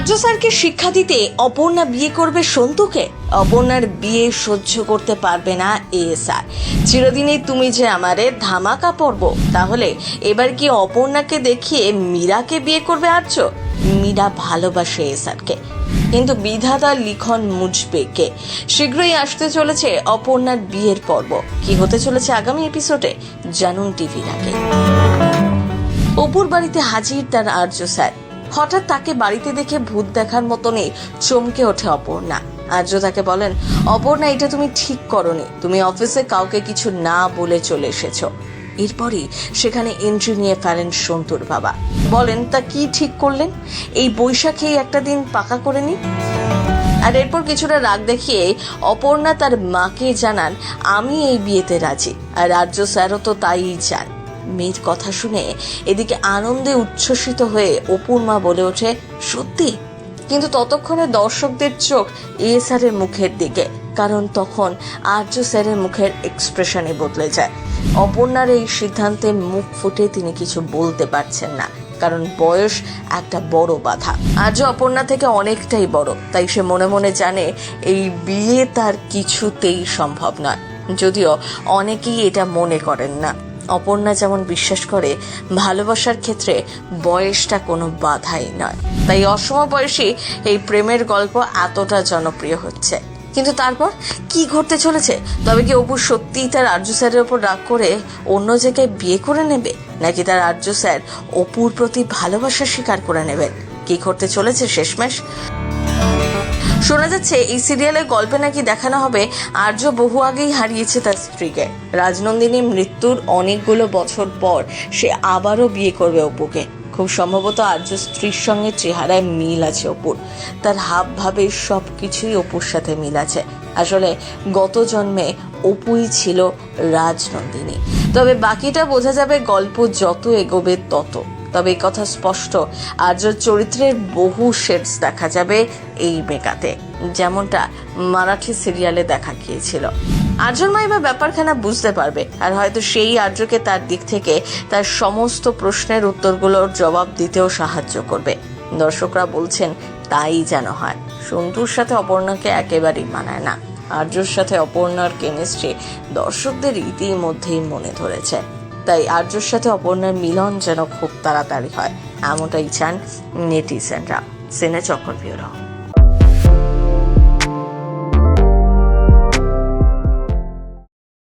আর্য স্যারকে শিক্ষা দিতে অপর্ণা বিয়ে করবে সন্তুকে? অপর্ণার বিয়ে সহ্য করতে পারবে না এএসআর চিরদিনই তুমি যে আমারে ধামাকা পড়ব তাহলে এবার কি অপর্ণাকে দেখিয়ে মীরাকে বিয়ে করবে আর্য? মীরা ভালোবাসে এএসআরকে কিন্তু বিধাতার লিখন মুছবে কে? শীঘ্রই আসতে চলেছে অপর্ণার বিয়ের পর্ব। কি হতে চলেছে আগামী এপিসোডে জানুন টিভির আগে। অপুর বাড়িতে হাজির তার আর্য স্যার। হঠাৎ তাকে বাড়িতে দেখে ভূত দেখার মতনই চমকে ওঠে অপর্ণা। আর্য তাকে বলেন, অপর্ণা, এটা তুমি ঠিক করনি। তুমি অফিসে কাউকে কিছু না বলে চলে এসেছ। এরপরই সেখানে এন্ট্রি নিয়ে ফেলেন সন্তুর বাবা। বলেন, তা কি ঠিক করলেন? এই বৈশাখেই একটা দিন পাকা করে নি? আর এরপর কিছুটা রাগ দেখিয়ে অপর্ণা তার মাকে জানান, আমি এই বিয়েতে রাজি। আর রাজ্য স্যারও তো তাই চান। মেয়ের কথা শুনে এদিকে আনন্দে উচ্ছ্বসিত হয়ে অপুর মা বলে ওঠে, সত্যি? কিন্তু ততক্ষণে দর্শকদের চোখ এ স্যারের মুখের দিকে, কারণ তখন আর্য স্যারের মুখের এক্সপ্রেশনে বদলে যায়। অপর্ণার এই সিদ্ধান্তে মুখ ফুটে তিনি কিছু বলতে পারছেন না, কারণ বয়স একটা বড় বাধা। আজও অপর্ণা থেকে অনেকটাই বড়, তাই সে মনে মনে জানে এই বিয়ে তার কিছুতেই সম্ভব নয়। যদিও অনেকেই এটা মনে করেন না। অপর্ণা যেমন বিশ্বাস করে, ভালোবাসার ক্ষেত্রে বয়সটা কোনো বাধাই নয়। তাই অসম বয়সী এই প্রেমের গল্প এতটা জনপ্রিয় হচ্ছে। কিন্তু তারপর কি ঘটতে চলেছে? তবে কি অপু সত্যিই তার আর্য স্যারের ওপর রাগ করে অন্য জায়গায় বিয়ে করে নেবে? নাকি তার আর্য স্যার অপুর প্রতি ভালোবাসা স্বীকার করে নেবেন? কি ঘটতে চলেছে শেষমেশ? শোনা যাচ্ছে, এই সিরিয়ালের গল্পে নাকি দেখানো হবে, আর্য বহু আগেই হারিয়েছে তার স্ত্রীকে। রাজনন্দিনী মৃত্যুর অনেকগুলো বছর পর সে আবারও বিয়ে করবে অপুকে। খুব সম্ভবত আর্য স্ত্রীর সঙ্গে চেহারায় মিল আছে অপুর। তার হাব ভাবে সব কিছুই অপুর সাথে মিল আছে। আসলে গত জন্মে অপুই ছিল রাজনন্দিনী। তবে বাকিটা বোঝা যাবে গল্প যত এগোবে তত। তবে কথা স্পষ্ট। আর্যর চরিত্রের বহু শেডস দেখা যাবে এই মেকাতে যেমনটা মারাঠি সিরিয়ালে দেখা গিয়েছিল। আর্যর মা এবার ব্যাপারখানা বুঝতে পারবে, আর হয়তো সেই আর্যকে তার দিক থেকে তার সমস্ত প্রশ্নের উত্তরগুলোর জবাব দিতেও সাহায্য করবে। দর্শকরা বলছেন, তাই যেন হয়। সন্তুর সাথে অপর্ণাকে একেবারেই মানায় না। আর্যর সাথে অপর্ণার কেমিস্ট্রি দর্শকদের ইতিমধ্যেই মনে ধরেছে। তাই আর্যর সাথে অপর্ণার মিলন যেন খুব তাড়াতাড়ি হয়। এমনটাই চান নেটিজেনরা। সিনে চক্র